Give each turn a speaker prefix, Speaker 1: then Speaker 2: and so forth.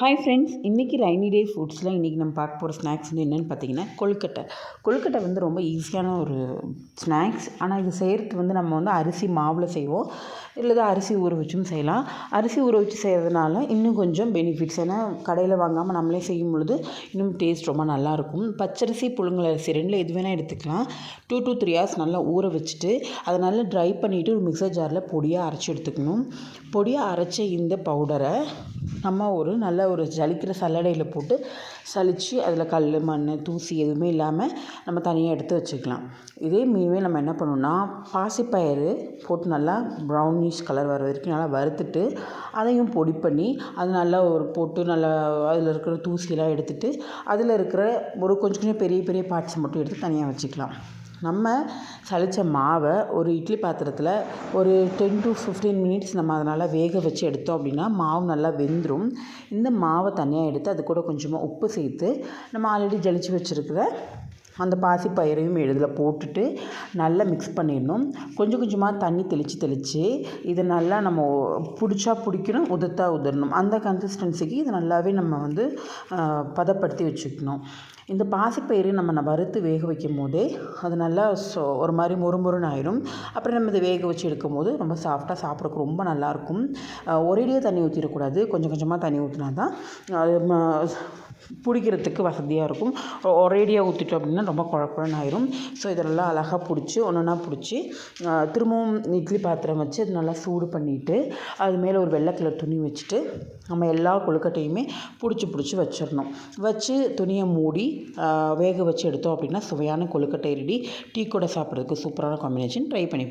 Speaker 1: Hi friends இன்றைக்கி ரைனி டே ஃபுட்ஸில் இன்றைக்கி நம்ம பார்க்க போகிற ஸ்நாக்ஸ் வந்து என்னென்னு பார்த்தீங்கன்னா கொழுக்கட்டை கொழுக்கட்டை வந்து ரொம்ப ஈஸியான ஒரு ஸ்நாக்ஸ் ஆனால் இது செய்கிறது வந்து நம்ம வந்து அரிசி மாவில் செய்வோம். இல்லை அரிசி ஊற வச்சும் செய்யலாம். அரிசி ஊற வச்சு செய்கிறதுனால இன்னும் கொஞ்சம் பெனிஃபிட்ஸ் ஏன்னா கடையில் வாங்காமல் நம்மளே செய்யும் பொழுது இன்னும் டேஸ்ட் ரொம்ப நல்லாயிருக்கும் பச்சரிசி புழுங்கல் அரிசி ரெண்டில் எது வேணால் எடுத்துக்கலாம். டூ டூ த்ரீ ஹவர்ஸ் நல்லா ஊற வச்சுட்டு அதை நல்லா ட்ரை பண்ணிவிட்டு ஒரு மிக்சர் ஜாரில் பொடியாக அரைச்சி எடுத்துக்கணும். பொடியாக அரைச்ச இந்த பவுடரை நம்ம ஒரு நல்ல ஒரு ஜலிக்கிற சல்லடையில் போட்டு சலித்து அதில் கல் மண் தூசி எதுவுமே இல்லாமல் நம்ம தனியாக எடுத்து வச்சுக்கலாம். இதே மீவே நம்ம என்ன பண்ணணும்னா பாசிப்பயிறு போட்டு நல்லா ப்ரௌனிஷ் கலர் வர வரைக்கும் நல்லா வறுத்துட்டு அதையும் பொடி பண்ணி அது நல்லா ஒரு போட்டு நல்லா அதில் இருக்கிற தூசியெல்லாம் எடுத்துகிட்டு அதில் இருக்கிற ஒரு கொஞ்சம் கொஞ்சம் பெரிய பெரிய பார்ட்ஸ் மட்டும் எடுத்து தனியாக வச்சுக்கலாம். நம்ம சலித்த மாவை ஒரு இட்லி பாத்திரத்தில் ஒரு டென் டு ஃபிஃப்டீன் மினிட்ஸ் நம்ம அதனால் வேக வச்சு எடுத்தோம் அப்படின்னா மாவு நல்லா வெந்துடும் இந்த மாவை தனியாக எடுத்து அது கூட கொஞ்சமாக உப்பு சேர்த்து நம்ம ஆல்ரெடி ஜலிச்சு வச்சுருக்கிற அந்த பாசி பயிரையும் இதில் போட்டுட்டு நல்லா மிக்ஸ் பண்ணிடணும். கொஞ்சம் கொஞ்சமாக தண்ணி தெளித்து தெளித்து இதை நல்லா நம்ம பிடிச்சா பிடிக்கணும் உதுத்தா உதிரணும் அந்த கன்சிஸ்டன்சிக்கு இது நல்லாவே நம்ம வந்து பதப்படுத்தி வச்சுக்கணும். இந்த பாசிப்பயிறு நம்ம வறுத்து வேக வைக்கும் போதே அது நல்லா ஸோ ஒரு மாதிரி மொறுமொறுன்னு ஆயிடும் அப்புறம் நம்ம இதை வேக வச்சு எடுக்கும் போது ரொம்ப சாஃப்டாக சாப்பிட்றதுக்கு ரொம்ப நல்லாயிருக்கும். ஒரேடியாக தண்ணி ஊற்றிடக்கூடாது கொஞ்சம் கொஞ்சமாக தண்ணி ஊற்றினா தான் அது பிடிக்கிறதுக்கு வசதியாக இருக்கும். ஒரேடியாக ஊற்றிட்டோம் அப்படின்னா ரொம்ப குழப்பம்னு ஆயிரும். ஸோ இதெல்லாம் அழகாக பிடிச்சி ஒன்று ஒன்றா பிடிச்சி திரும்பவும் இட்லி பாத்திரம் வச்சு அது நல்லா சூடு பண்ணிவிட்டு அது மேலே ஒரு வெள்ளை கலர் துணி வச்சுட்டு நம்ம எல்லா கொழுக்கட்டையுமே பிடிச்சி பிடிச்சி வச்சிடணும். வச்சு துணியை மூடி வேக வச்சு எடுத்தோம் அப்படின்னா சுவையான கொழுக்கட்டை ரெடி. டீ கூட சாப்பிட்றதுக்கு சூப்பரான காம்பினேஷன் ட்ரை பண்ணி பண்ணி